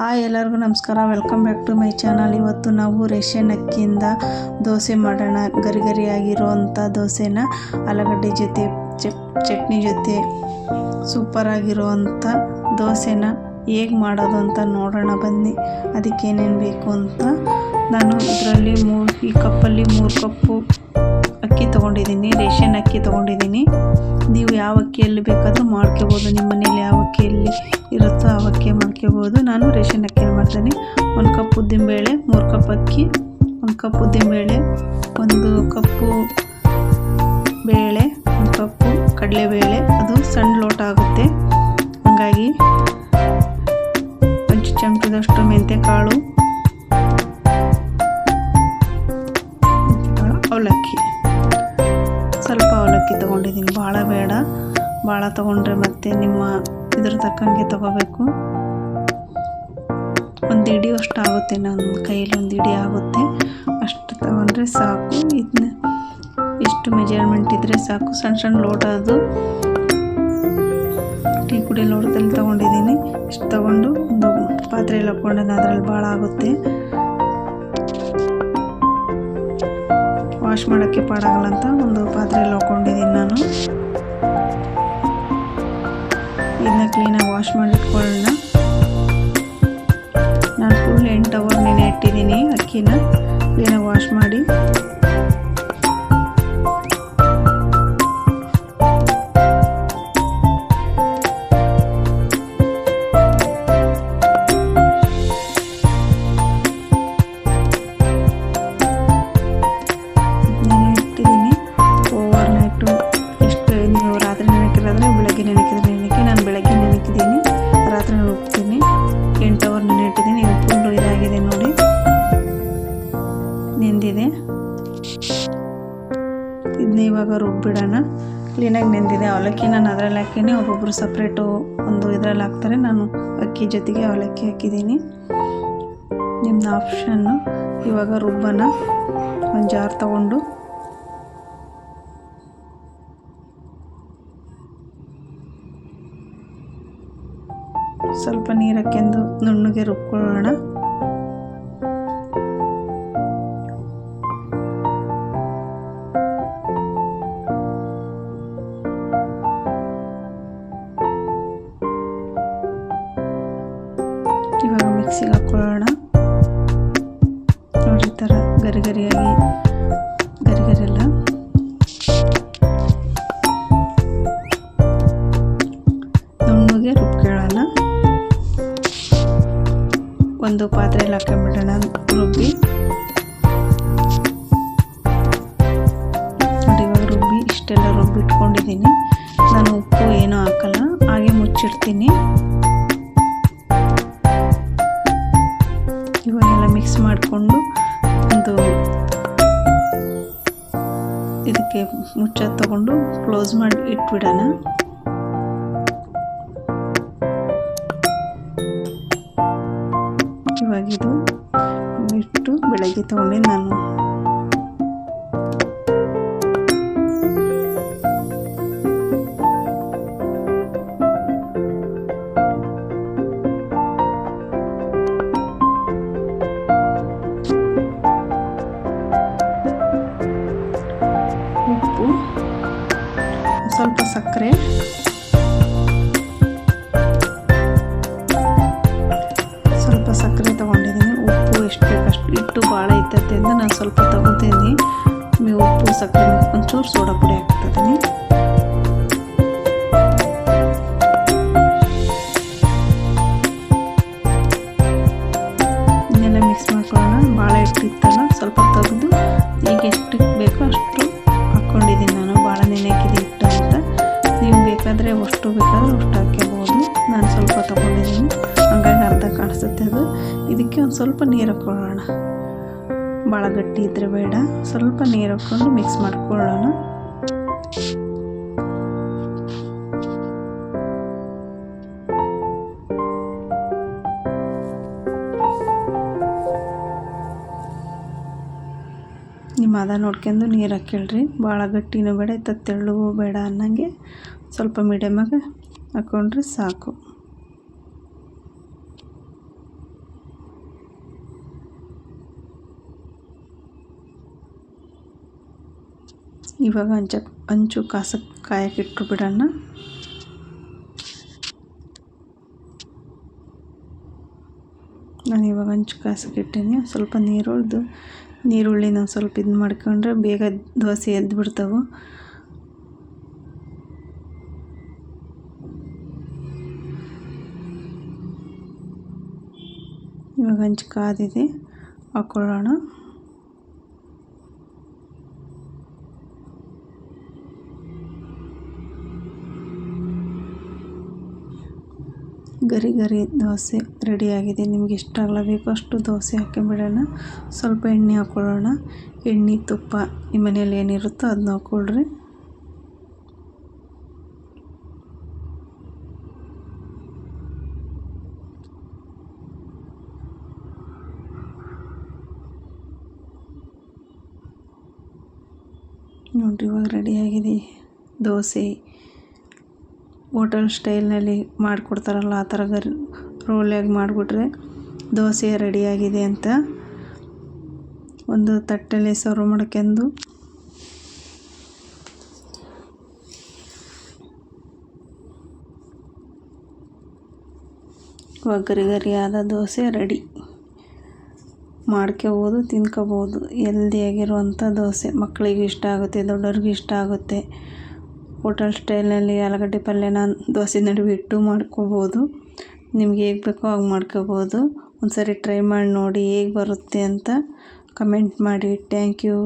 Hi ಎಲ್ಲರಿಗೂ ನಮಸ್ಕಾರ. Welcome back to my channel ಇವತ್ತು ನಾವು ರೇಷನ್ ಅಕ್ಕಿಯಿಂದ ದೋಸೆ ಮಾಡೋಣ. ಗರಿ ಗರಿಯಾಗಿರುವಂಥ ದೋಸೆನ ಆಲೂಗಡ್ಡೆ ಜೊತೆ, ಚಟ್, ಚಟ್ನಿ ಜೊತೆ ಸೂಪರ್ ಅಂಥ ದೋಸೆನ ಹೇಗೆ ಮಾಡೋದು ಅಂತ ನೋಡೋಣ. ಬನ್ನಿ, ಅದಕ್ಕೆ ಏನೇನು ಬೇಕು ಅಂತ ನಾನು ಇದರಲ್ಲಿ ಮೂರು ಈ ಕಪ್ಪಲ್ಲಿ ಮೂರು ಕಪ್ಪು ಅಕ್ಕಿ ತೊಗೊಂಡಿದ್ದೀನಿ, ರೇಷನ್ ಅಕ್ಕಿ ತೊಗೊಂಡಿದ್ದೀನಿ. ನೀವು ಯಾವ ಅಕ್ಕಿಯಲ್ಲಿ ಬೇಕಾದರೂ ಮಾಡ್ಕೋಬೋದು, ನಿಮ್ಮ ಮನೇಲಿ ಯಾವ ಅಕ್ಕಿಯಲ್ಲಿ ಇರುತ್ತೋ ಆ ಅಕ್ಕಿ ಮಾಡ್ಕೋಬೋದು. ನಾನು ರೇಷನ್ ಅಕ್ಕಿಯಲ್ಲಿ ಮಾಡ್ತೀನಿ. ಒಂದು ಕಪ್ ಉದ್ದಿನಬೇಳೆ, ಮೂರು ಕಪ್ ಅಕ್ಕಿ, ಒಂದು ಕಪ್ ಉದ್ದಿನಬೇಳೆ, ಒಂದು ಕಪ್ಪು ಬೇಳೆ, ಒಂದು ಕಪ್ಪು ಕಡಲೆಬೇಳೆ. ಅದು ಸಣ್ಣ ಲೋಟ ಆಗುತ್ತೆ. ಹಾಗಾಗಿ ಒಂದು ಚಮಚದಷ್ಟು ಮೆಂತ್ಯಕಾಳು, ಅವಲಕ್ಕಿ. ಅವಲಕ್ಕಿ ತೊಗೊಂಡಿದ್ದೀನಿ. ಭಾಳ ಬೇಡ. ಭಾಳ ತೊಗೊಂಡ್ರೆ ಮತ್ತೆ ನಿಮ್ಮ ಇದ್ರ ತಕ್ಕಂಗೆ ತೊಗೋಬೇಕು. ಒಂದು ಇಡಿ ಅಷ್ಟು ಆಗುತ್ತೆ ನನ್ನ ಕೈಯಲ್ಲಿ, ಒಂದು ಇಡಿ ಆಗುತ್ತೆ. ಅಷ್ಟು ತಗೊಂಡ್ರೆ ಸಾಕು. ಇದನ್ನ ಇಷ್ಟು ಮೆಜರ್ಮೆಂಟ್ ಇದ್ದರೆ ಸಾಕು. ಸಣ್ಣ ಸಣ್ಣ ಲೋಟ ಅದು. ಟೀ ಕುಡಿ ಲೋಟದಲ್ಲಿ ತೊಗೊಂಡಿದ್ದೀನಿ. ಇಷ್ಟು ತೊಗೊಂಡು ಒಂದು ಪಾತ್ರೆಯಲ್ಲಿ ಹಾಕ್ಕೊಂಡೆ ಅದರಲ್ಲಿ ಭಾಳ ಆಗುತ್ತೆ. ವಾಶ್ ಮಾಡೋಕ್ಕೆ ಪಾಡಾಗಲ್ಲ ಅಂತ ಒಂದು ಪಾತ್ರೆಯಲ್ಲಿ ಹಾಕ್ಕೊಂಡಿದ್ದೀನಿ ನಾನು. ಇದನ್ನ ಕ್ಲೀನಾಗಿ ವಾಶ್ ಮಾಡಿಟ್ಕೊಳ್ಳೋಣ ನಾನು ಫುಲ್ ಎಂಟು ಅವರ್ ನೆನೆ ಇಟ್ಟಿದ್ದೀನಿ ಅಕ್ಕಿನ. ಕ್ಲೀನಾಗಿ ವಾಶ್ ಮಾಡಿ. ಬೆಳಗ್ಗೆ ನೆನಕಿದ್ರೆ ನೆನಕಿ ನಾನು ಬೆಳಗ್ಗೆ ನೆನಕಿದ್ದೀನಿ. ರಾತ್ರಿ ಹೋಗ್ತೀನಿ. ಎಂಟು ಅವರ್ ನೆನೆ ಇಟ್ಟಿದ್ದೀನಿ. ಈಗ ಫುಲ್ಲು ಇದಾಗಿದೆ ನೋಡಿ. ನೆಂದಿದೆ. ಇದನ್ನ ಇವಾಗ ರುಬ್ಬಿಡೋಣ. ಕ್ಲೀನಾಗಿ ನೆಂದಿದೆ. ಅವಲಕ್ಕಿ ನಾನು ಅದರಲ್ಲಿ ಹಾಕಿನಿ. ಒಬ್ಬೊಬ್ಬರು ಸಪ್ರೇಟು ಒಂದು ಇದರಲ್ಲಿ ಹಾಕ್ತಾರೆ. ನಾನು ಅಕ್ಕಿ ಜೊತೆಗೆ ಅವಲಕ್ಕಿ ಹಾಕಿದ್ದೀನಿ. ನಿಮ್ಮದು ಆಪ್ಷನ್ನು ಇವಾಗ ರುಬ್ಬನ ಒಂದು ಜಾರ್ ತಗೊಂಡು ನೀರು ನುಣ್ಣಗೆ ರುಬ್ಕೊಳ್ಳೋಣ. ಇವಾಗ ಮಿಕ್ಸಿಗೆ ಹಾಕ್ಕೊಳ್ಳೋಣ ನೋಡಿ ಈ ಥರ ಗರಿ ಗರಿಯಾಗಿ ಗರಿ ಗರಿಯೆಲ್ಲ ಒಂದು ಪಾತ್ರೆಯಲ್ಲಿ ಹಾಕೊಂಡ್ಬಿಡೋಣ ರುಬ್ಬಿ. ನೋಡಿ, ಇವಾಗ ರುಬ್ಬಿ, ಇಷ್ಟೆಲ್ಲ ರುಬ್ಬಿಟ್ಕೊಂಡಿದ್ದೀನಿ. ನಾನು ಉಪ್ಪು ಏನೂ ಹಾಕಲ್ಲ, ಹಾಗೆ ಮುಚ್ಚಿಡ್ತೀನಿ. ಇವಾಗೆಲ್ಲ ಮಿಕ್ಸ್ ಮಾಡಿಕೊಂಡು ಒಂದು ಇದಕ್ಕೆ ಮುಚ್ಚ ತಗೊಂಡು ಕ್ಲೋಸ್ ಮಾಡಿ ಇಟ್ಬಿಡೋಣ. ಇವಾಗ ಇದು ಇಟ್ಟು ಬೆಳಗ್ಗೆ ತಗೊಂಡು ನಾನು ಉಪ್ಪು ಸ್ವಲ್ಪ ಸಕ್ಕರೆ ಭಾಳ ನಾನು ಸ್ವಲ್ಪ ತಗೋತೀನಿ ಉಪ್ಪು, ಸಕ್ಕರೆ ಒಂಚೂರು ಸೋಡಾ ಪುಡಿ ಹಾಕ್ತಿದ್ದೀನಿ ಇದನ್ನೆಲ್ಲ ಮಿಕ್ಸ್ ಮಾಡ್ಕೊಳ್ಳೋಣ. ಭಾಳ ಇಟ್ಟಿತ್ತಲ್ಲ ಸ್ವಲ್ಪ ತೆಗೆದು ಈಗ ಎಷ್ಟು ಬೇಕೋ ಅಷ್ಟು ಹಾಕ್ಕೊಂಡಿದ್ದೀನಿ ನಾನು. ಭಾಳ ನೆನೆಕಿದೆ ಹಿಟ್ಟು ಅಂತ. ನೀವು ಬೇಕಾದರೆ ಅಷ್ಟು ಬೇಕಾದರೆ ಅಷ್ಟು ಹಾಕ್ಕೋಬೋದು. ನಾನು ಸ್ವಲ್ಪ ತೊಗೊಂಡಿದ್ದೀನಿ. ಹಂಗಾಗಿ ಅರ್ಧ ಕಾಣಿಸುತ್ತೆ ಅದು. ಇದಕ್ಕೆ ಒಂದು ಸ್ವಲ್ಪ ನೀರು ಹಾಕ್ಕೊಳ್ಳೋಣ ಭಾಳ ಗಟ್ಟಿ ಇದ್ದರೆ ಬೇಡ. ಸ್ವಲ್ಪ ನೀರು ಹಾಕ್ಕೊಂಡು ಮಿಕ್ಸ್ ಮಾಡ್ಕೊಳ್ಳೋಣ. ನಿಮ್ಮ ಅದ ನೋಡ್ಕೊಂಡು ನೀರು ಹಾಕ್ಕೊಳ್ರಿ. ಭಾಳ ಗಟ್ಟಿನೂ ಬೇಡ, ಇತ್ತ ತೆಳ್ಳಗೂ ಬೇಡ ಅನ್ನಂಗೆ ಸ್ವಲ್ಪ ಮೀಡಿಯಮಾಗಿ ಹಾಕ್ಕೊಂಡ್ರೆ ಸಾಕು. ಇವಾಗ ಅಂಚು ಹಂಚು ಕಾಸಕ್ಕೆ ಕಾಯಕ್ಕೆ ಇಟ್ಟು ಬಿಡೋಣ. ನಾನು ಇವಾಗ ಹಂಚು ಕಾಸಕ್ಕೆ ಇಟ್ಟೀನಿ. ಸ್ವಲ್ಪ ನೀರುಳ್ದು ನೀರುಳ್ಳಿನ ಸ್ವಲ್ಪ ಇದು ಮಾಡ್ಕೊಂಡ್ರೆ ಬೇಗ ದೋಸೆ ಎದ್ದು ಬಿಡ್ತಾವೆ. ಇವಾಗ ಹಂಚು ಕಾದಿದೆ. ಹಾಕ್ಕೊಳ್ಳೋಣ ಗರಿ ಗರಿ ದೋಸೆ ರೆಡಿಯಾಗಿದೆ. ನಿಮ್ಗೆ ಎಷ್ಟು ಬೇಕೋ ಅಷ್ಟು ದೋಸೆ ಹಾಕೊಂಡ್ಬಿಡೋಣ ಸ್ವಲ್ಪ ಎಣ್ಣೆ ಹಾಕ್ಕೊಳ್ಳೋಣ ಎಣ್ಣೆ, ತುಪ್ಪ ನಿಮ್ಮ ಮನೇಲಿ ಏನಿರುತ್ತೋ ಅದನ್ನ ಹಾಕ್ಕೊಳ್ರಿ. ನೋಡಿರಿ ಇವಾಗ ರೆಡಿಯಾಗಿದೆ ದೋಸೆ. ಹೋಟೆಲ್ ಸ್ಟೈಲ್ನಲ್ಲಿ ಮಾಡಿಕೊಡ್ತಾರಲ್ಲ ಆ ಥರ ಗರ್ ರೋಲಾಗಿ ಮಾಡಿಬಿಟ್ರೆ ದೋಸೆ ರೆಡಿಯಾಗಿದೆ ಅಂತ ಒಂದು ತಟ್ಟೆಯಲ್ಲಿ ಸರ್ವ್ ಮಾಡ್ಕೊಂಡು ಒಗ್ಗರಿ ಗರಿ ಗರಿಯಾದ ದೋಸೆ ರೆಡಿ. ಮಾಡ್ಕೋಬೋದು, ತಿನ್ಕೋಬೋದು ಹೆಲ್ದಿಯಾಗಿರುವಂಥ ದೋಸೆ. ಮಕ್ಕಳಿಗೂ ಇಷ್ಟ ಆಗುತ್ತೆ, ದೊಡ್ಡವ್ರಿಗೂ ಇಷ್ಟ ಆಗುತ್ತೆ. ಹೋಟೆಲ್ ಸ್ಟೈಲ್ನಲ್ಲಿ ಆಲೂಗಡ್ಡೆ ಪಲ್ಯನ ದೋಸೆ ನಡುವೆ ಇಟ್ಟು ಮಾಡ್ಕೋಬೋದು. ನಿಮ್ಗೆ ಹೇಗೆ ಬೇಕೋ ಹಾಗೆ ಮಾಡ್ಕೋಬೋದು. ಒಂದು ಸರಿ ಟ್ರೈ ಮಾಡಿ ನೋಡಿ ಹೇಗೆ ಬರುತ್ತೆ ಅಂತ ಕಮೆಂಟ್ ಮಾಡಿ. Thank you.